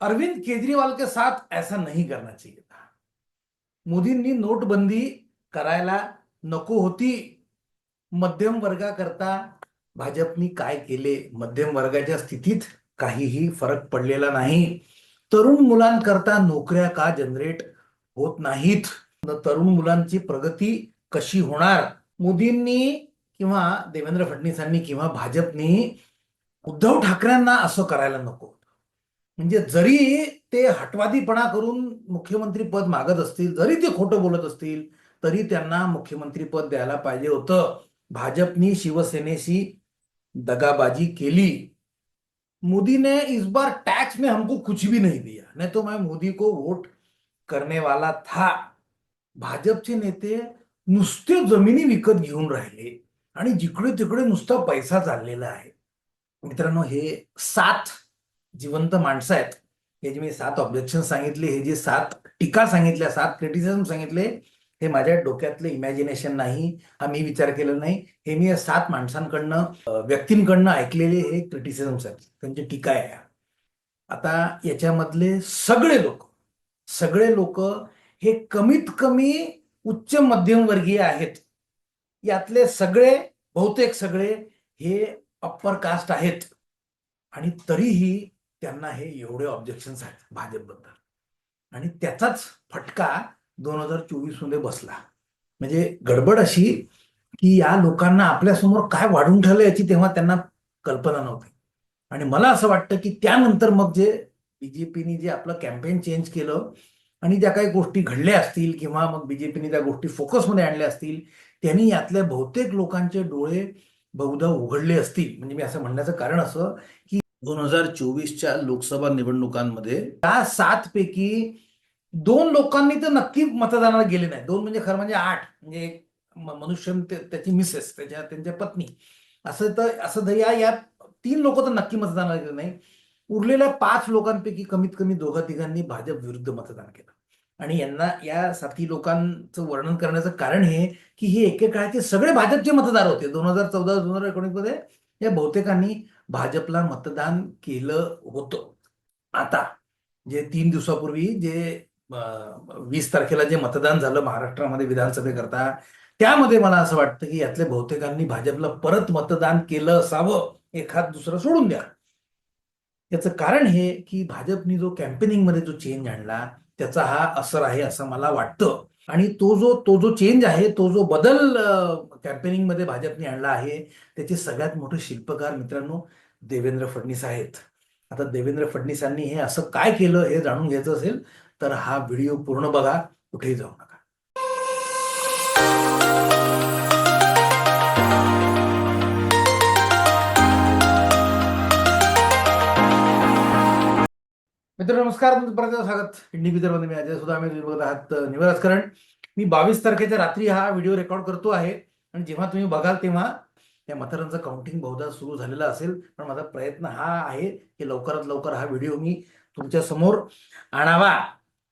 अरविंद केजरीवाल के साथ ऐसा नहीं करना चाहिए था। मोदींनी नोटबंदी करायला नको होती मध्यम वर्गाकरता भाजपनी काय केले मध्यम वर्गाच्या स्थितीत काहीही फरक पडलेला नाही. तरुण मुलांकरता नोकऱ्या का जनरेट होत नाहीत? तरुण मुलांची प्रगती कशी होणार? मोदींनी किंवा देवेंद्र फडणवीसांनी किंवा भाजपनी उद्धव ठाकरेंना असं करायला नको. म्हणजे जरी ते हटवादीपणा करून मुख्यमंत्री पद मागत असतील जरी ते खोटं बोलत असतील तरी त्यांना मुख्यमंत्री पद द्यायला पाहिजे होतं. भाजपनी शिवसेनेशी दगाबाजी केली. मोदी ने इस बार टैक्स में हमको कुछ भी नहीं दिया. नहीं तो मैं मोदी को वोट करने वाला था. भाजपचे नेते नुसते जमिनी विकत घेऊन राहिले आणि जिकडे तिकडे नुसता पैसा चाललेला आहे. मित्रांनो हे सात जिवंत माणसं आहेत. हे जे मी सात ऑब्जेक्शन सांगितले हे जे सात टीका सांगितल्या सात क्रिटिसिझम सांगितले हे माझ्या डोक्यातलं इमॅजिनेशन नाही हा मी विचार केला नाही. हे मी या सात माणसांकडनं व्यक्तींकडनं ऐकलेले हे क्रिटिसिझम्स आहेत. त्यांची टीका आहे आता याच्यामधले सगळे लोक सगळे लोक हे कमीत कमी उच्च मध्यमवर्गीय आहेत. यातले सगळे बहुतेक सगळे हे अप्पर कास्ट आहेत. आणि तरीही त्यांना हे एवढे ऑब्जेक्शन्स आहेत भाजपबद्दल. आणि त्याचाच फटका दोन हजार चोवीसमध्ये बसला. म्हणजे गडबड अशी की या लोकांना आपल्यासमोर काय वाढून ठेवलं याची तेव्हा त्यांना कल्पना नव्हती. आणि मला असं वाटतं की त्यानंतर मग जे बीजेपीने जे आपलं कॅम्पेन चेंज केलं आणि ज्या काही गोष्टी घडल्या असतील किंवा मग बीजेपीने त्या गोष्टी फोकसमध्ये आणल्या असतील त्यांनी यातल्या बहुतेक लोकांचे डोळे बहुधा उघडले असतील. म्हणजे मी असं म्हणण्याचं कारण असं की दोन हजार चोवीसच्या लोकसभा निवडणुकांमध्ये त्या सात पैकी दोन लोकांनी तर नक्की मतदानाला गेले नाही. दोन म्हणजे खरं म्हणजे आठ. म्हणजे मनुष्य त्याची मिसेस त्याच्या त्यांच्या पत्नी. असं तर असं तर या या तीन लोक तर नक्की मतदानाला गेले नाही. उरलेल्या पाच लोकांपैकी कमीत कमी दोघा तिघांनी भाजप विरुद्ध मतदान केलं. आणि यांना या साथी लोकांचं वर्णन करण्याचं कारण हे की हे एकेकाळचे सगळे भाजपचे मतदार होते. दोन हजार चौदा दोन हजार एकोणीसमध्ये या बहुतेकांनी भाजपला मतदान केलं होतं. आता जे तीन दिवसापूर्वी जे वीस तारखेला जे मतदान झालं महाराष्ट्रामध्ये विधानसभेकरता त्यामध्ये मला असं वाटतं की यातल्या बहुतेकांनी भाजपला परत मतदान केलं असावं एखाद दुसरं सोडून द्या. याचं कारण हे की भाजपनी जो कॅम्पेनिंगमध्ये जो चेंज आणला त्याचा हा असर आहे असं मला वाटतं. आणि तो जो तो जो चेंज आहे तो जो बदल कॅम्पेनिंगमध्ये भाजपने आणला आहे त्याचे सगळ्यात मोठे शिल्पकार मित्रांनो देवेंद्र फडणवीस आहेत. आता देवेंद्र फडणवीसांनी हे असं काय केलं हे जाणून घ्यायचं असेल तर हा व्हिडिओ पूर्ण बघा कुठेही जाऊ नका. मित्र नमस्कार. तुमचं परत स्वागत. इंडी मी अजय सुद्धा आम्ही बघत आहात निवराजकरण मी बावीस तारखेच्या रात्री हा व्हिडिओ रेकॉर्ड करतो आहे. आणि जेव्हा तुम्ही बघाल तेव्हा या मतदारांचं काउंटिंग बहुधा सुरू झालेलं असेल. पण माझा प्रयत्न हा आहे की लवकरात लवकर हा व्हिडिओ मी तुमच्यासमोर आणावा.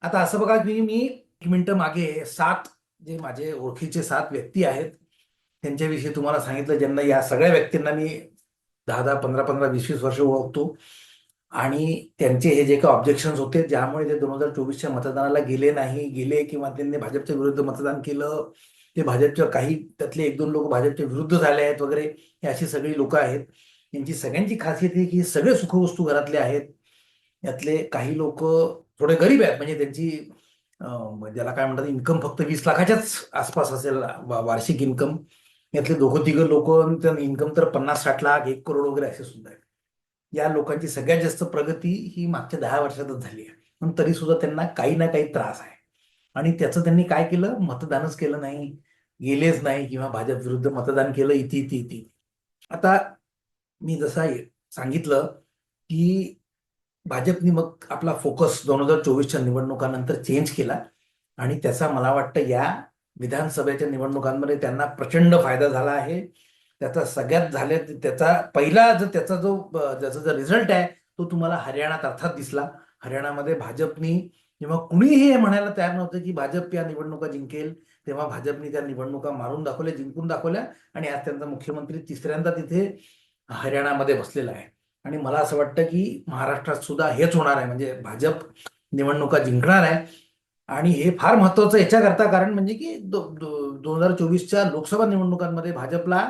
आता असं बघा की मी एक मिनटं मागे सात जे माझे ओळखीचे सात व्यक्ती आहेत त्यांच्याविषयी तुम्हाला सांगितलं. ज्यांना या सगळ्या व्यक्तींना मी दहा दहा पंधरा पंधरा वीस वीस वर्ष ओळखतो. आणि त्यांचे हे जे काही ऑब्जेक्शन्स होते ज्यामुळे ते दोन हजार चोवीसच्या मतदानाला गेले नाही गेले किंवा त्यांनी भाजपच्या विरुद्ध मतदान केलं ते भाजपच्या काही त्यातले एक दोन लोक भाजपच्या विरुद्ध झाले आहेत वगैरे हे अशी सगळी लोक आहेत. यांची सगळ्यांची खासियत आहे की सगळे सुखवस्तू घरातले आहेत. यातले काही लोक थोडे गरीब आहेत म्हणजे त्यांची ज्याला काय म्हणतात इन्कम फक्त वीस लाखाच्याच आसपास असेल वा- वार्षिक इन्कम यातले दोघं तिघं लोक इन्कम तर पन्नास साठ लाख एक करोड वगैरे असे सुद्धा आहेत. या लोकांची सगळ्यात जास्त प्रगती ही मागच्या दहा वर्षातच झाली आहे. पण तरी सुद्धा त्यांना काही ना काही त्रास आहे. आणि त्याचं त्यांनी काय केलं? मतदानच केलं नाही. गेलेच नाही किंवा भाजप विरुद्ध मतदान केलं इथे इथे इथे आता मी जसा सांगितलं की भाजपनी मग आपला फोकस दोन हजार चोवीसच्या निवडणुकानंतर चेंज केला. आणि त्याचा मला वाटतं या विधानसभेच्या निवडणुकांमध्ये त्यांना प्रचंड फायदा झाला आहे. त्याचा सगळ्यात झाल्या त्याचा पहिला जो त्याचा जो त्याचा जो रिझल्ट आहे तो तुम्हाला हरियाणात अर्थात दिसला. हरियाणामध्ये भाजपनी किंवा कुणीही हे म्हणायला तयार नव्हतं की भाजप या निवडणुका जिंकेल तेव्हा भाजपनी त्या निवडणुका मारून दाखवल्या जिंकून दाखवल्या आणि आज त्यांचा मुख्यमंत्री तिसऱ्यांदा तिथे हरियाणामध्ये बसलेला आहे. आणि मला असं वाटतं की महाराष्ट्रात सुद्धा हेच होणार आहे. म्हणजे भाजप निवडणुका जिंकणार आहे. आणि हे फार महत्वाचं याच्याकरता कारण म्हणजे की दोन हजार चोवीसच्या लोकसभा निवडणुकांमध्ये भाजपला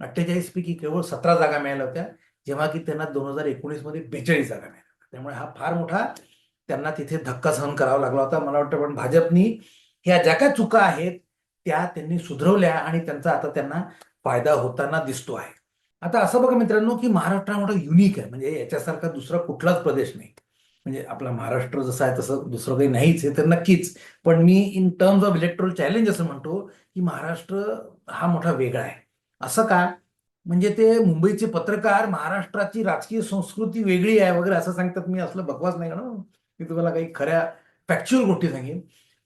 अठ्ठेचाळीस पैकी केवळ सतरा जागा मिळाल्या होत्या जेव्हा की त्यांना दोन हजार एकोणीसमध्ये बेचाळीस जागा मिळाल्या होत्या. त्यामुळे हा फार मोठा त्यांना तिथे धक्का सहन करावा लागला होता. मला वाटतं पण भाजपनी ह्या ज्या काय चुका आहेत त्या त्यांनी सुधरवल्या आणि त्यांचा आता त्यांना फायदा होताना दिसतो आहे. आता असं बघा मित्रांनो की महाराष्ट्र हा मोठा युनिक आहे. म्हणजे याच्यासारखा दुसरा कुठलाच प्रदेश नाही. म्हणजे आपला महाराष्ट्र जसं आहे तसं दुसरं काही नाहीच हे तर नक्कीच. पण मी in terms of electoral challenge असं म्हणतो की महाराष्ट्र हा मोठा वेगळा आहे. असं का? म्हणजे ते मुंबईचे पत्रकार महाराष्ट्राची राजकीय संस्कृती वेगळी आहे वगैरे असं सांगतात. मी असलं बकवास नाही ना मी तुम्हाला काही खऱ्या फॅक्च्युअल गोष्टी सांगेन.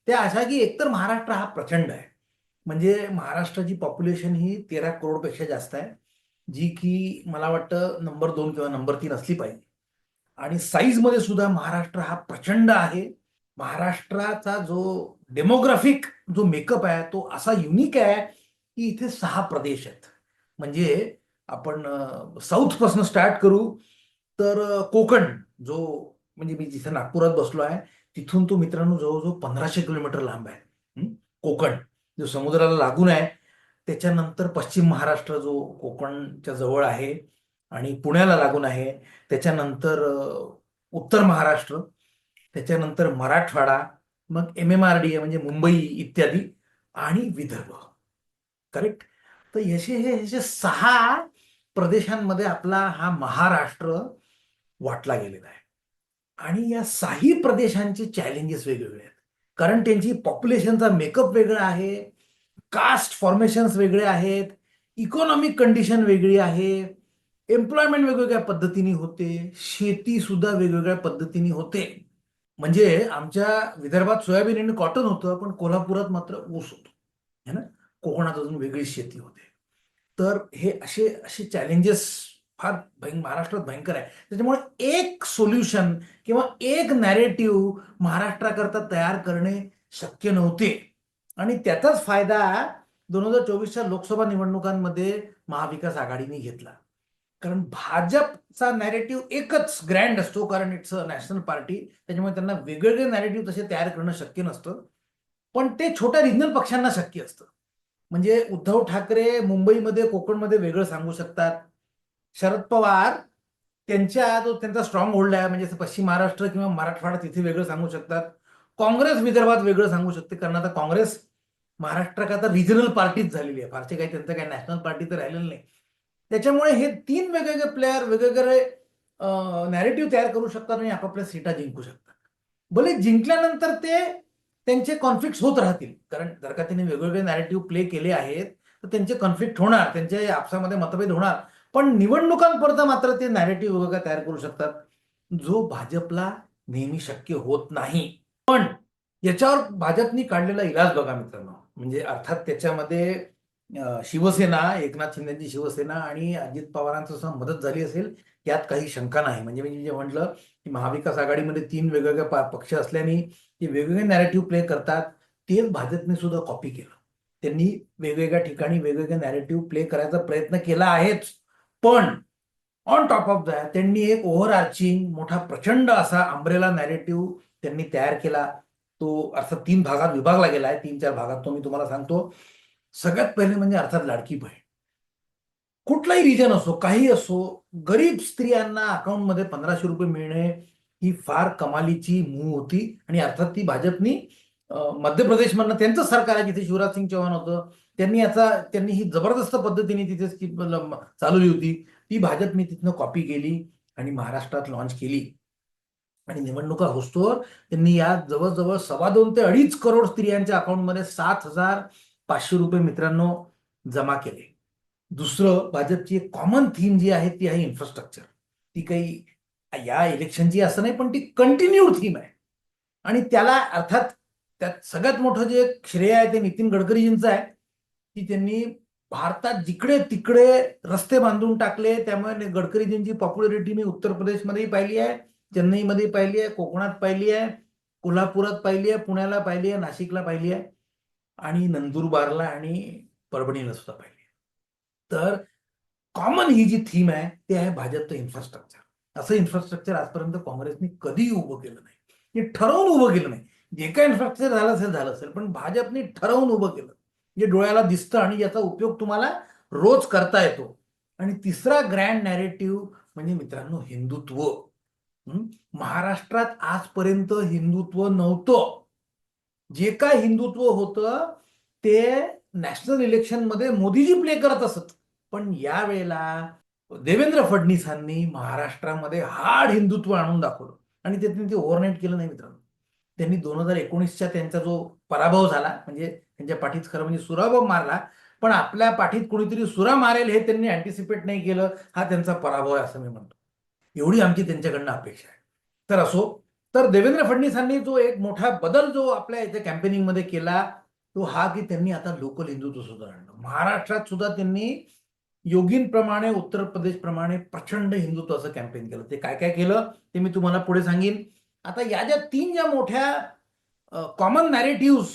त्या अशा की एकतर महाराष्ट्र हा प्रचंड आहे. म्हणजे महाराष्ट्राची पॉप्युलेशन ही तेरा करोडपेक्षा जास्त आहे. जी की मला वाटतं नंबर दोन किंवा नंबर तीन असली पाहिजे. आणि साईजमध्ये सुद्धा महाराष्ट्र हा प्रचंड आहे. महाराष्ट्राचा जो डेमोग्राफिक जो मेकअप आहे तो असा युनिक आहे की इथे सहा प्रदेश आहेत. म्हणजे आपण साऊथपासून स्टार्ट करू तर कोकण जो म्हणजे मी जिथे नागपुरात बसलो आहे तिथून तो मित्रांनो जवळजवळ पंधराशे किलोमीटर लांब आहे. कोकण जो समुद्राला लागून आहे. त्याच्यानंतर पश्चिम महाराष्ट्र जो कोकणच्या जवळ आहे आणि पुण्याला लागून आहे. त्याच्यानंतर उत्तर महाराष्ट्र त्याच्यानंतर मराठवाडा मग एम एम आर डी म्हणजे मुंबई इत्यादी आणि विदर्भ. करेक्ट तर याचे हे ह्याचे सहा प्रदेशांमध्ये आपला हा महाराष्ट्र वाटला गेलेला आहे. आणि या साही प्रदेशांचे चॅलेंजेस वेगवेगळे आहेत. कारण त्यांची पॉप्युलेशनचा मेकअप वेगळा आहे कास्ट फॉर्मेशन्स वेगळे आहेत इकॉनॉमिक कंडिशन वेगळी आहे एम्प्लॉयमेंट वेगवेगळ्या पद्धतीने होते शेती सुद्धा वेगवेगळ्या पद्धतीने होते. म्हणजे आमच्या विदर्भात सोयाबीन आणि कॉटन होतं पण कोल्हापुरात मात्र ऊस होतो. है ना? कोकणात अजून वेगळी शेती होते. तर हे असे असे चॅलेंजेस फार भयं महाराष्ट्रात भयंकर आहे. त्याच्यामुळे एक सोल्युशन किंवा एक नॅरेटिव्ह महाराष्ट्राकरता तयार करणे शक्य नव्हते. आणि त्याचाच फायदा दोन हजार चोवीसच्या लोकसभा निवडणुकांमध्ये महाविकास आघाडीने घेतला. कारण भाजपचा नॅरेटिव्ह एकच ग्रँड असतो कारण इट्स अ नॅशनल पार्टी त्याच्यामुळे त्यांना वेगवेगळे नॅरेटिव्ह तसे तयार करणं शक्य नसतं. पण ते छोट्या रिजनल पक्षांना शक्य असतं. म्हणजे उद्धव ठाकरे मुंबईमध्ये कोकणमध्ये वेगळं सांगू शकतात. शरद पवार त्यांच्या जो त्यांचा स्ट्रॉंग होल्ड आहे. म्हणजे पश्चिम महाराष्ट्र किंवा मराठवाडा तिथे वेगळं सांगू शकतात. काँग्रेस विदर्भात वेगळं सांगू शकते. कारण आता काँग्रेस महाराष्ट्रात आता रिजनल पार्टीच झालेली आहे. फारसे काही त्यांचं काही नॅशनल पार्टी तर राहिलेलं नाही. त्याच्यामुळे हे तीन वेगवेगळे प्लेयर वेगवेगळे नॅरेटिव्ह तयार करू शकतात आणि आपापल्या सीटा जिंकू शकतात. भले जिंकल्यानंतर ते त्यांचे कॉन्फ्लिक्ट होत राहतील. कारण जर का त्यांनी वेगवेगळे नॅरेटिव्ह प्ले केले आहेत तर त्यांचे कॉन्फ्लिक्ट होणार त्यांचे आपसामध्ये मतभेद होणार. पण निवडणुकांपर्यंत मात्र ते नॅरेटिव्ह वगैरे तयार करू शकतात. जो भाजपला नेहमी शक्य होत नाही. पण याच्यावर भाजपनी काढलेला इलाज बघा मित्रांनो. म्हणजे अर्थात त्याच्यामध्ये शिवसेना एकनाथ शिंदेची शिवसेना आणि अजित पवारांचं मदत झाली असेल यात काही शंका नाही. म्हणजे मी जे म्हटलं की महाविकास आघाडीमध्ये तीन वेगवेगळ्या प- पक्ष असल्याने ते वेगवेगळे नॅरेटिव्ह प्ले करतात. तेच भाजपने सुद्धा कॉपी केलं. त्यांनी वेगवेगळ्या ठिकाणी वेगवेगळे नॅरेटिव्ह प्ले करायचा प्रयत्न केला आहेच. पण ऑन टॉप ऑफ दॅट त्यांनी एक ओव्हर आर्चिंग मोठा प्रचंड असा अंब्रेला नॅरेटिव्ह त्यांनी तयार केला. तो अर्थात तीन भागात विभागला गेला आहे. तीन चार भागात तो मी तुम्हाला सांगतो. सगळ्यात पहिले म्हणजे अर्थात लाडकी बहीण. कुठलाही रिजन असो काही असो गरीब स्त्रियांना अकाउंटमध्ये पंधराशे रुपये मिळणे ही फार कमालीची मूव होती. आणि अर्थात ती भाजपनी मध्य प्रदेशमधनं त्यांचं सरकार आहे जिथे शिवराज सिंग चौहान होतं. त्यांनी याचा त्यांनी ही जबरदस्त पद्धतीने तिथे स्कीम चालवली होती. ती भाजपने तिथनं कॉपी केली आणि महाराष्ट्रात लॉन्च केली. आणि निवडणुका होस्तोवर त्यांनी या जवळजवळ सव्वा दोन ते अडीच करोड स्त्रियांच्या अकाउंटमध्ये सात हजार पाचशे रुपये मित्रांनो जमा केले. दुसरं भाजपची एक कॉमन थीम जी आहे ती आहे इन्फ्रास्ट्रक्चर ती काही या इलेक्शनची असं नाही पण ती कंटिन्यू थीम आहे. आणि त्याला अर्थात त्यात सगळ्यात मोठं जे श्रेय आहे ते नितीन गडकरीजींचं आहे. की त्यांनी भारतात जिकडे तिकडे रस्ते बांधून टाकले त्यामुळे गडकरीजींची पॉप्युलरिटी मी उत्तर प्रदेशमध्येही पाहिली आहे चेन्नईमध्ये पाहिली आहे कोकणात पाहिली आहे कोल्हापुरात पाहिली आहे पुण्याला पाहिली आहे नाशिकला पाहिली आहे. आणि नंदुरबारला आणि परभणीला सुद्धा पाहिली तर कॉमन ही जी थीम आहे ते आहे भाजपचं इन्फ्रास्ट्रक्चर असं इन्फ्रास्ट्रक्चर आजपर्यंत काँग्रेसने कधीही उभं केलं नाही. हे ठरवून उभं केलं नाही. जे काय इन्फ्रास्ट्रक्चर झालं असेल झालं असेल पण भाजपने ठरवून उभं केलं. जे डोळ्याला दिसतं आणि याचा उपयोग तुम्हाला रोज करता येतो. आणि तिसरा ग्रँड नॅरेटिव्ह म्हणजे मित्रांनो हिंदुत्व. महाराष्ट्रात आजपर्यंत हिंदुत्व नव्हतं. जे काय हिंदुत्व होतं ते नॅशनल इलेक्शनमध्ये मोदीजी प्ले करत असत. पण यावेळेला देवेंद्र फडणवीसांनी महाराष्ट्रामध्ये हार्ड हिंदुत्व आणून दाखवलं. आणि ते त्यांनी ते ओव्हरनाईट केलं नाही मित्रांनो. त्यांनी दोन हजार एकोणीसच्या त्यांचा जो पराभव झाला म्हणजे त्यांच्या पाठीत खरं म्हणजे सुराभव मारला पण आपल्या पाठीत कोणीतरी सुरा मारेल हे त्यांनी अँटिसिपेट नाही केलं हा त्यांचा पराभव आहे असं मी म्हणतो. एवढी आमची त्यांच्याकडनं अपेक्षा आहे. तर असो तर देवेंद्र फडणवीसांनी जो एक मोठा बदल जो आपल्या इथे कॅम्पेनिंगमध्ये केला तो हा की त्यांनी आता लोकल हिंदुत्व सुद्धा आणलं महाराष्ट्रात सुद्धा त्यांनी योगींप्रमाणे उत्तर प्रदेशप्रमाणे प्रचंड हिंदुत्वाचं कॅम्पेन केलं. ते काय काय केलं? ते मी तुम्हाला पुढे सांगेन. आता या ज्या तीन ज्या मोठ्या कॉमन नॅरेटिव्ह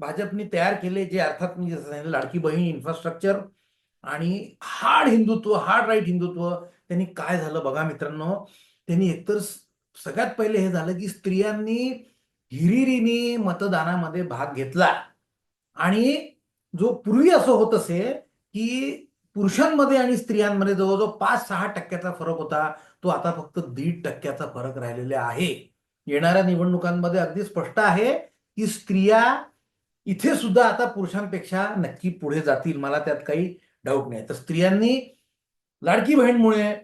भाजपने तयार केले जे अर्थात मी जसं सांगितलं लाडकी बहीण इन्फ्रास्ट्रक्चर आणि hard Hindutva hard right Hindutva त्यांनी काय झालं बघा मित्रांनो? त्यांनी एकतर सगळ्यात पहिले हे झालं की स्त्रियांनी हिरिरीने मतदानामध्ये भाग घेतला. आणि जो पूर्वी असं होत असे की पुरुषांमध्ये आणि स्त्रियांमध्ये जवळजवळ पाच सहा टक्क्याचा फरक होता. तो आता फक्त दीड टक्क्याचा फरक राहिलेला आहे. येणाऱ्या निवडणुकांमध्ये अगदी स्पष्ट आहे की स्त्रिया इथे सुद्धा आता पुरुषांपेक्षा नक्की पुढे जातील. मला त्यात काही डाऊट नाही. तर स्त्रियांनी लाडकी बहीणमुळे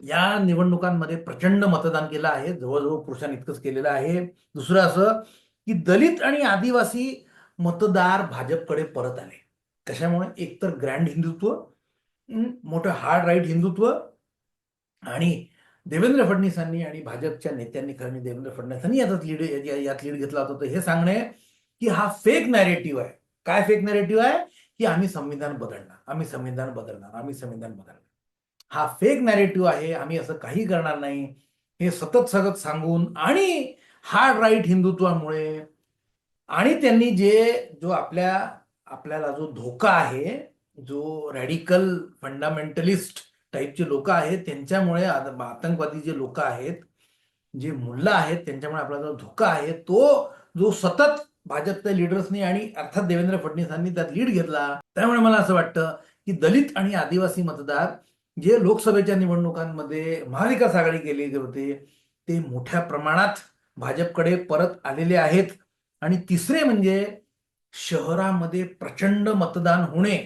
या निवडणुकांमध्ये प्रचंड मतदान केलं आहे. जवळजवळ पुरुषांइतकंच केलेलं आहे. दुसरं असं की दलित आणि आदिवासी मतदार भाजपकडे परत आले. कशामुळे? एकतर ग्रँड हिंदुत्व मोठं हार्ड राईट हिंदुत्व आणि देवेंद्र फडणवीसांनी आणि भाजपच्या नेत्यांनी खरं म्हणजे देवेंद्र फडणवीसांनी यातच लीड यात लीड घेतला होता. तर हे सांगणे की हा फेक नॅरेटिव्ह आहे. काय फेक नॅरेटिव्ह आहे? की आम्ही संविधान बदलणार. आम्ही संविधान बदलणार. आम्ही संविधान बदलणार. हा फेक नॅरेटिव्ह आहे. आम्ही असं काही करणार नाही. हे सतत सतत सांगून आणि हार्ड राईट हिंदुत्वामुळे आणि त्यांनी जे जो आपल्या आपल्याला जो धोका आहे जो रॅडिकल फंडामेंटलिस्ट टाईपचे लोक आहेत त्यांच्यामुळे आतंकवादी जे लोक आहेत जे मुलं आहेत त्यांच्यामुळे आपला जो धोका आहे तो जो सतत भाजपच्या लिडर्सनी आणि अर्थात देवेंद्र फडणवीसांनी त्यात लीड घेतला त्यामुळे मला असं वाटतं की दलित आणि आदिवासी मतदार जे लोकसभेच्या निवडणुकांमध्ये महाविकास आघाडी केले होते ते मोठ्या प्रमाणात भाजपकडे परत आलेले आहेत. आणि तिसरे म्हणजे शहरामध्ये प्रचंड मतदान होणे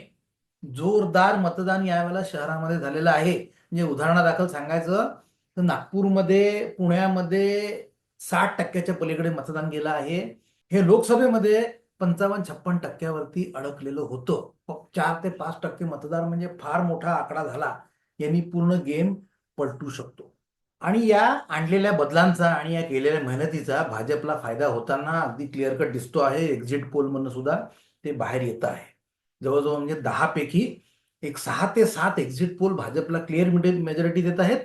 जोरदार मतदान यावेळेला शहरामध्ये झालेलं आहे. म्हणजे उदाहरणादाखल सांगायचं तर नागपूरमध्ये पुण्यामध्ये साठ टक्क्याच्या पलीकडे मतदान गेलं आहे. हे लोकसभेमध्ये पंचावन्न छप्पन टक्क्यावरती अडकलेलं होतं. चार ते पाच टक्के मतदार म्हणजे फार मोठा आकडा झाला. यांनी पूर्ण गेम पलटू शकतो. आणि या आणलेल्या बदलांचा आणि या केलेल्या मेहनतीचा भाजपला फायदा होताना अगदी क्लिअर कट दिसतो आहे. एक्झिट पोलमधनं सुद्धा ते बाहेर येत आहे. जवळजवळ म्हणजे दहा पैकी एक सहा ते सात एक्झिट पोल भाजपला क्लिअर मेजॉरिटी देत आहेत.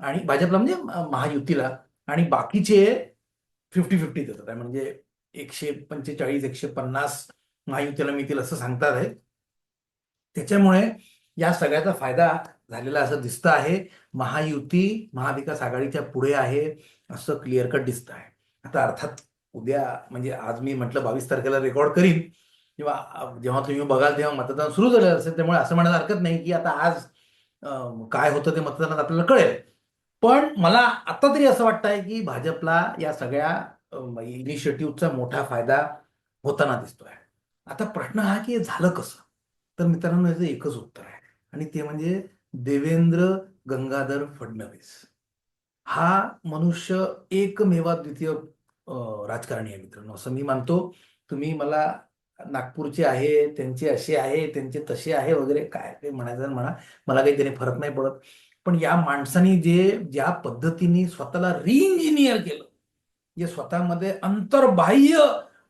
आणि भाजपला म्हणजे महायुतीला. आणि बाकीचे फिफ्टी फिफ्टी देतात म्हणजे एकशे पंचेचाळीस एकशे पन्नास महायुतीला मिळतील असं सांगतात आहेत त्याच्यामुळे या सगळ्याचा फायदा झालेला असं दिसतं आहे. महायुती महाविकास आघाडीच्या पुढे आहे असं क्लिअर कट दिसतं आहे. आता अर्थात उद्या म्हणजे आज मी म्हटलं बावीस तारखेला रेकॉर्ड करीन. किंवा जेव्हा तुम्ही बघाल तेव्हा मतदान सुरू झालेलं असेल त्यामुळे असं म्हणायला हरकत नाही की आता आज काय होतं ते मतदानात आपल्याला कळेल. पण मला आता तरी असं वाटतं आहे की भाजपला या सगळ्या इनिशिएटिव्हचा मोठा फायदा होताना दिसतोय. आता प्रश्न हा की झालं कसं? तर मित्रांनो याचं एकच उत्तर आहे. आणि ते म्हणजे देवेंद्र गंगाधर फडणवीस. हा मनुष्य एकमेवा द्वितीय राजकारणी आहे मित्रांनो. असं मी मानतो. तुम्ही मला नागपूरचे आहे त्यांचे असे आहे त्यांचे तसे आहे वगैरे काय ते म्हणायचं म्हणा मला काही त्याने फरक नाही पडत. पण या माणसाने जे ज्या पद्धतीने स्वतःला रिइंजिनियर केलं जे स्वतःमध्ये अंतर्बाह्य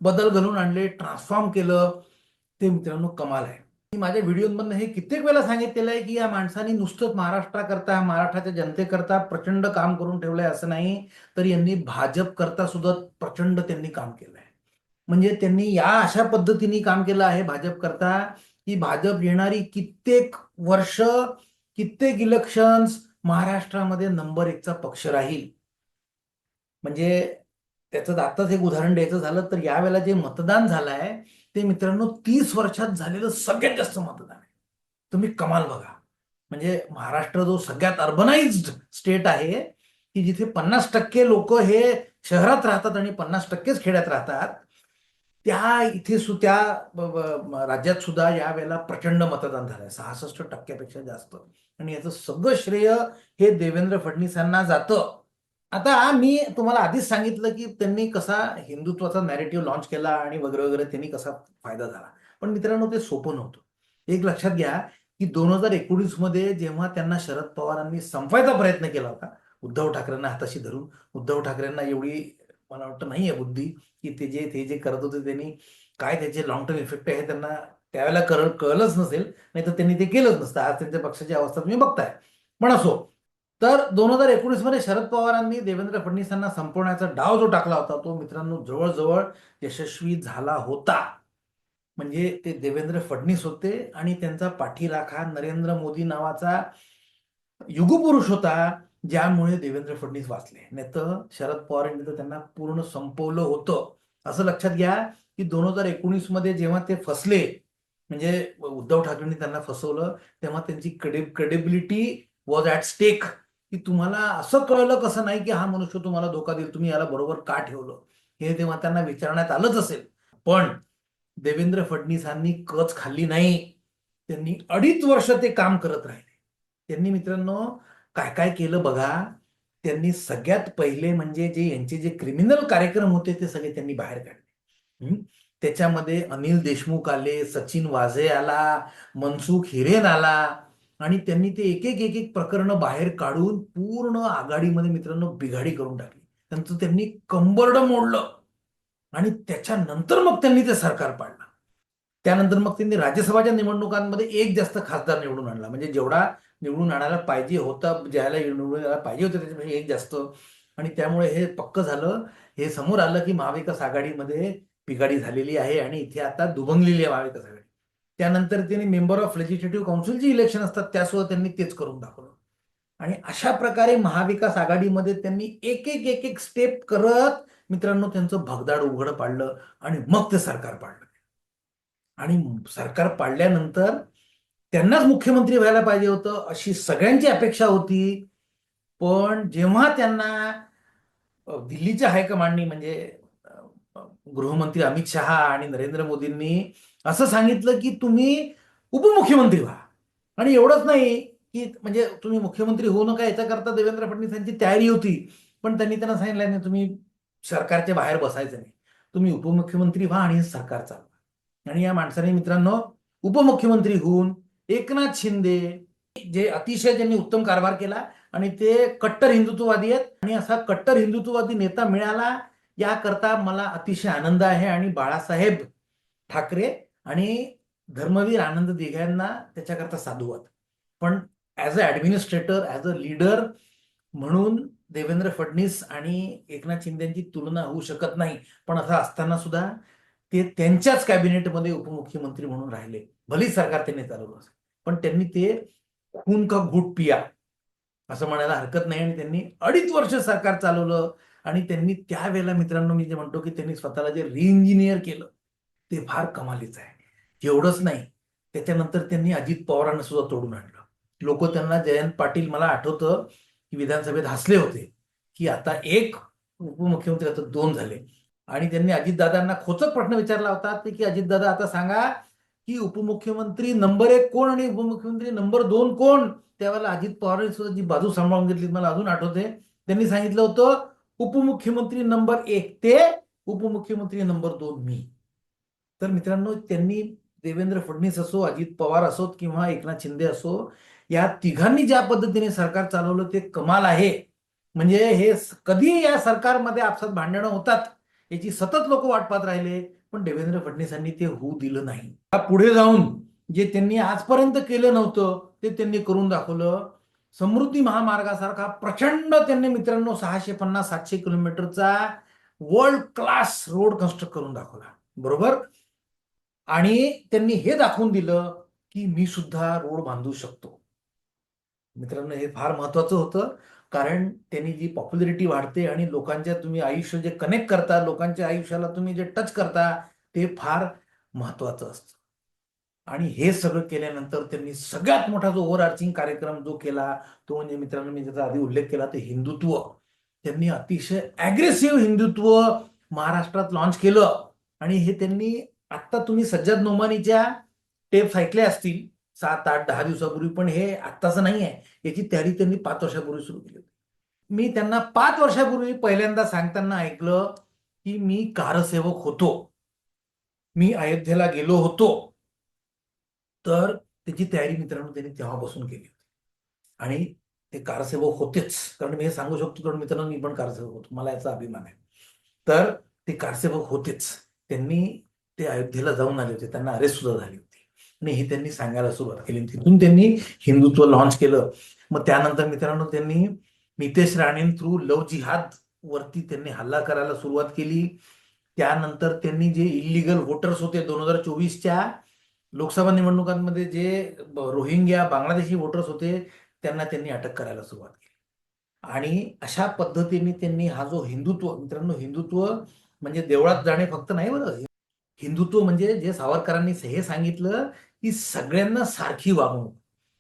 बदल घालून आणले ट्रान्सफॉर्म केलं ते मित्रांनो कमाल आहे. मी माझ्या व्हिडिओमधनं हे कित्येक वेळा सांगितलेलं आहे की या माणसाने नुसतंच महाराष्ट्राकरता महाराष्ट्राच्या जनतेकरता प्रचंड काम करून ठेवलंय असं नाही तर यांनी भाजप करता सुद्धा प्रचंड त्यांनी काम केलंय. म्हणजे त्यांनी या अशा पद्धतीने काम केलं आहे भाजप करता की भाजप येणारी कित्येक वर्ष कित्येक इलेक्शन्स महाराष्ट्रामध्ये नंबर एकचा पक्ष राहील. म्हणजे त्याचं आत्ताच एक उदाहरण द्यायचं झालं तर यावेळेला जे मतदान झालं आहे ते मित्रांनो तीस वर्षात झालेलं सगळ्यात जास्त मतदान आहे. तुम्ही कमाल बघा. म्हणजे महाराष्ट्र जो सगळ्यात अर्बनाइज्ड स्टेट आहे की जिथे पन्नास टक्के लोक हे शहरात राहतात आणि पन्नास टक्केच खेड्यात राहतात त्या इथे सु त्या राज्यात सुद्धा यावेळेला प्रचंड मतदान झालंय. सहासष्ट टक्क्यापेक्षा जास्त. आणि याचं सगळं श्रेय हे देवेंद्र फडणवीसांना जातं. आता मी तुम्हाला आधीच सांगितलं की त्यांनी कसा हिंदुत्वाचा नॅरेटिव्ह लॉन्च केला आणि वगैरे वगैरे त्यांनी कसा फायदा झाला. पण मित्रांनो ते सोपं नव्हतं. एक लक्षात घ्या की दोन हजार एकोणीसमध्ये जेव्हा त्यांना शरद पवारांनी संपवायचा प्रयत्न केला होता उद्धव ठाकरेंना हाताशी धरून उद्धव ठाकरेंना एवढी मला वाटतं नाही आहे बुद्धी की ते जे ते जे करत होते त्यांनी काय त्याचे लॉंग टर्म इफेक्ट आहे हे त्यांना त्यावेळेला कळ कळलंच नसेल नाही तर त्यांनी ते केलंच नसतं. आज त्यांच्या पक्षाची अवस्था तुम्ही बघताय. पण असो तर दोन हजार एकोणीसमध्ये शरद पवारांनी देवेंद्र फडणवीसांना संपवण्याचा डाव जो टाकला होता तो मित्रांनो जवळजवळ यशस्वी झाला होता. म्हणजे ते देवेंद्र फडणवीस होते आणि त्यांचा पाठीराखा नरेंद्र मोदी नावाचा युगपुरुष होता ज्यामुळे देवेंद्र फडणवीस वाचले. नाही तर शरद पवार यांनी तर त्यांना पूर्ण संपवलं होतं. असं लक्षात घ्या की दोन हजार एकोणीसमध्ये जेव्हा ते फसले म्हणजे उद्धव ठाकरेंनी त्यांना फसवलं तेव्हा त्यांची क्रेडिबिलिटी वॉज ॲट स्टेक की तुम्हाला असं कळलं कसं नाही की हा मनुष्य तुम्हाला धोका देईल? तुम्ही याला बरोबर का ठेवलं? हे तेव्हा त्यांना विचारण्यात आलंच असेल. पण देवेंद्र फडणवीसांनी कच खाल्ली नाही. त्यांनी अडीच वर्ष ते काम करत राहिले. त्यांनी मित्रांनो काय काय केलं बघा? त्यांनी सगळ्यात पहिले म्हणजे जे यांचे जे क्रिमिनल कार्यक्रम होते ते सगळे त्यांनी बाहेर काढले. हम्म? त्याच्यामध्ये अनिल देशमुख आले सचिन वाझे आला मनसुख हिरेन आला आणि त्यांनी ते एक एक एक एक प्रकरण बाहेर काढून पूर्ण आघाडीमध्ये मित्रांनो बिघाडी करून टाकली. त्यांचं त्यांनी कंबरड मोडलं. आणि त्याच्यानंतर मग त्यांनी ते सरकार पाडलं. त्यानंतर मग त्यांनी राज्यसभाच्या निवडणुकांमध्ये एक जास्त खासदार निवडून आणला. म्हणजे जेवढा निवडून आणायला पाहिजे होता ज्याला निवडून आणायला पाहिजे होतं त्याच्यापेक्षा एक जास्त. आणि त्यामुळे हे पक्क झालं. हे समोर आलं की महाविकास आघाडीमध्ये बिघाडी झालेली आहे आणि इथे आता दुभंगलेली आहे महाविकास आघाडी. त्यानंतर त्यांनी मेंबर ऑफ लेजिस्लेटिव्ह काउन्सिलची इलेक्शन असतात त्यासुद्धा त्यांनी तेच करून दाखवलं. आणि अशा प्रकारे महाविकास आघाडीमध्ये त्यांनी एक एक एक एक स्टेप करत मित्रांनो त्यांचं भगदाड उघड पाडलं आणि मग ते सरकार पाडलं. आणि सरकार पाडल्यानंतर त्यांनाच मुख्यमंत्री व्हायला पाहिजे होतं अशी सगळ्यांची अपेक्षा होती. पण जेव्हा त्यांना दिल्लीच्या हायकमांडनी म्हणजे गृहमंत्री अमित शहा आणि नरेंद्र मोदींनी असं सांगितलं की तुम्ही उपमुख्यमंत्री व्हा आणि एवढंच नाही की म्हणजे तुम्ही मुख्यमंत्री होऊ नका याच्याकरता देवेंद्र फडणवीस यांची तयारी होती. पण त्यांनी त्यांना सांगितलं नाही तुम्ही सरकारच्या बाहेर बसायचं नाही. तुम्ही उपमुख्यमंत्री व्हा आणि सरकार चालवा. आणि या माणसाने मित्रांनो उपमुख्यमंत्री होऊन एकनाथ शिंदे जे अतिशय ज्यांनी उत्तम कारभार केला आणि ते कट्टर हिंदुत्ववादी आहेत आणि असा कट्टर हिंदुत्ववादी नेता मिळाला याकरता मला अतिशय आनंद आहे. आणि बाळासाहेब ठाकरे आणि धर्मवीर आनंद दिघ्यांना त्याच्याकरता साधुवाद. पण as a administrator as a leader म्हणून देवेंद्र फडणवीस आणि एकनाथ शिंदेची तुलना होऊ शकत नाही. पण असं असताना सुद्धा ते त्यांच्याच कॅबिनेटमध्ये उपमुख्यमंत्री म्हणून राहिले. भली सरकार त्यांनी चालवलं असेल. पण त्यांनी ते खून का घूट पिया असं म्हणायला हरकत नाही आणि त्यांनी अडीच वर्ष सरकार चालवलं आणि त्यांनी त्यावेळेला मित्रांनो मी जे म्हणतो की त्यांनी स्वतःला जे रिइंजिनियर केलं. ते फार कमालीचं आहे. एवढंच नाही त्याच्यानंतर त्यांनी अजित पवारांना सुद्धा तोडून आणलं. लोक त्यांना जयंत पाटील मला आठवतं की विधानसभेत हसले होते की आता एक उपमुख्यमंत्री आता दोन झाले. आणि त्यांनी अजितदादांना खोचक प्रश्न विचारला होता ते की अजितदादा आता सांगा की उपमुख्यमंत्री नंबर एक कोण आणि उपमुख्यमंत्री नंबर दोन कोण? त्यावेळेला अजित पवारांनी सुद्धा जी बाजू सांभाळून घेतली मला अजून आठवते. त्यांनी सांगितलं होतं उपमुख्यमंत्री नंबर एक ते उपमुख्यमंत्री नंबर दोन मी. तर मित्रांनो त्यांनी देवेंद्र फडणवीस असो अजित पवार असोत किंवा एकनाथ शिंदे असो या तिघांनी ज्या पद्धतीने सरकार चालवलं ते कमाल आहे. म्हणजे हे कधी या सरकारमध्ये आपसात भांडणं होतात याची सतत लोक वाट पाहत राहिले पण देवेंद्र फडणवीसांनी ते होऊ दिलं नाही. पुढे जाऊन जे त्यांनी आजपर्यंत केलं नव्हतं ते त्यांनी करून दाखवलं. समृद्धी महामार्गासारखा प्रचंड त्यांनी मित्रांनो सहाशे पन्नास सातशे किलोमीटरचा वर्ल्ड क्लास रोड कन्स्ट्रक्ट करून दाखवला. बरोबर? आणि त्यांनी हे दाखवून दिलं की मी सुद्धा रोड बांधू शकतो. मित्रांनो हे फार महत्वाचं होतं कारण त्यांनी जी पॉप्युलरिटी वाढते आणि लोकांच्या तुम्ही आयुष्य जे कनेक्ट करता लोकांच्या आयुष्याला तुम्ही जे टच करता ते फार महत्वाचं असतं. आणि हे सगळं केल्यानंतर त्यांनी सगळ्यात मोठा जो ओव्हर आर्चिंग कार्यक्रम जो केला तो म्हणजे मित्रांनो मी ज्याचा आधी उल्लेख केला ते हिंदुत्व. त्यांनी अतिशय अग्रेसिव्ह हिंदुत्व महाराष्ट्रात लॉन्च केलं आणि हे त्यांनी आत्ता तुम्ही सज्जाद नोमानीच्या टेप्स ऐकल्या असतील सात आठ दहा दिवसापूर्वी पण हे आत्ताचं नाही आहे याची तयारी त्यांनी पाच वर्षापूर्वी सुरू केली होती. मी त्यांना पाच वर्षापूर्वी पहिल्यांदा सांगताना ऐकलं की मी कारसेवक होतो. मी अयोध्येला गेलो होतो. तर त्याची तयारी मित्रांनो त्यांनी तेव्हापासून केली होती. आणि ते कारसेवक होतेच. कारण मी हे सांगू शकतो कारण मित्रांनो मी पण कारसेवक होतो. मला याचा अभिमान आहे. तर ते कारसेवक होतेच. त्यांनी ते अयोध्येला जाऊन आले होते. त्यांना अरेस्ट सुद्धा झाली होती. आणि हे त्यांनी सांगायला सुरुवात केली तिथून त्यांनी हिंदुत्व लॉन्च केलं. मग त्यानंतर मित्रांनो त्यांनी नितेश राणे थ्रू लव जिहाद वरती त्यांनी हल्ला करायला सुरुवात केली. त्यानंतर त्यांनी जे इलिगल वोटर्स होते दोन हजार चोवीसच्या लोकसभा निवडणुकांमध्ये जे रोहिंग्या बांगलादेशी वोटर्स होते त्यांना त्यांनी अटक करायला सुरुवात केली. आणि अशा पद्धतीने त्यांनी हा जो हिंदुत्व मित्रांनो हिंदुत्व म्हणजे देवळात जाणे फक्त नाही बरं हिंदुत्व म्हणजे जे सावरकरांनी हे सांगितलं की सगळ्यांना सारखी वागणूक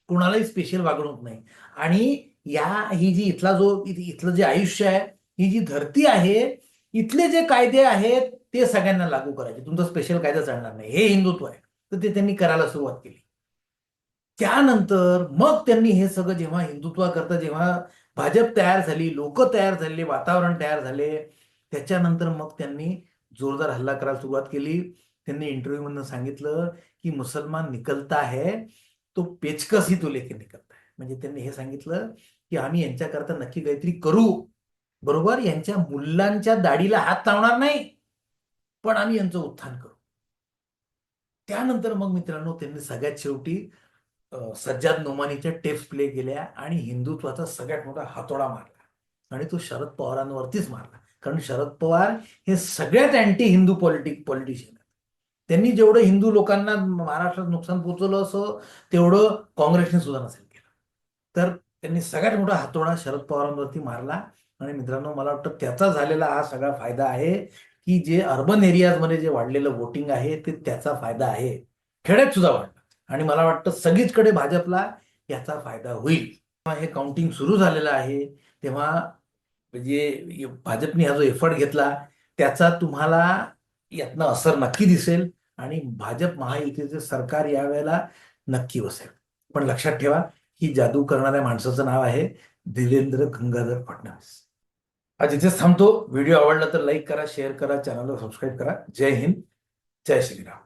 कुणालाही स्पेशल वागणूक नाही. आणि या ही जी इथला जो इथलं जे आयुष्य आहे ही जी धरती आहे इथले जे कायदे आहेत ते सगळ्यांना लागू करायचे. तुमचा स्पेशल कायदा चालणार नाही. हे हिंदुत्व आहे. तर ते त्यांनी करायला सुरुवात केली. त्यानंतर मग त्यांनी हे सगळं जेव्हा हिंदुत्वाकरता जेव्हा भाजप तयार झाली लोक तयार झाले वातावरण तयार झाले त्याच्यानंतर मग त्यांनी जोरदार हल्ला करायला सुरुवात केली. त्यांनी इंटरव्ह्यू मधून सांगितलं की मुसलमान निकलता है तो पेचकस ही तो लेके निकलता है. म्हणजे त्यांनी हे सांगितलं की आम्ही यांच्याकरता नक्की काहीतरी करू. बरोबर? यांच्या मुलांच्या दाढीला हात लावणार नाही पण आम्ही यांचं उत्थान करू. त्यानंतर मग मित्रांनो त्यांनी सगळ्यात शेवटी सज्जाद नोमानीच्या टेप्स प्ले केल्या आणि हिंदुत्वाचा सगळ्यात मोठा हातोडा मारला. आणि तो शरद पवारांवरतीच मारला. कारण शरद पवार हे सगळ्यात अँटी हिंदू पॉलिटिक पॉलिटिशियन आहेत. त्यांनी जेवढं हिंदू लोकांना महाराष्ट्रात नुकसान पोहोचवलं असं तेवढं काँग्रेसने सुद्धा नसेल केलं. तर त्यांनी सगळ्यात मोठा हातोडा शरद पवारांवरती मारला. आणि मित्रांनो मला वाटतं त्याचा झालेला हा सगळा फायदा आहे की जे अर्बन एरियाजमध्ये जे वाढलेलं वोटिंग आहे ते त्याचा फायदा आहे. खेड्यात सुद्धा वाढलं. आणि मला वाटतं सगळीचकडे भाजपला याचा फायदा होईल. हे काउंटिंग सुरू झालेलं आहे. तेव्हा म्हणजे भाजपने हा जो एफर्ट घेतला त्याचा तुम्हाला यातनं असर नक्की दिसेल आणि भाजप महायुतीचे सरकार यावेळेला नक्की बसेल. पण लक्षात ठेवा ही जादू करणाऱ्या माणसाचं नाव आहे दिलेंद्र गंगाधर फडणवीस. आज इथेच थांबतो. व्हिडिओ आवडला तर लाईक करा शेअर करा चॅनलला सबस्क्राईब करा. जय हिंद. जय श्रीराम.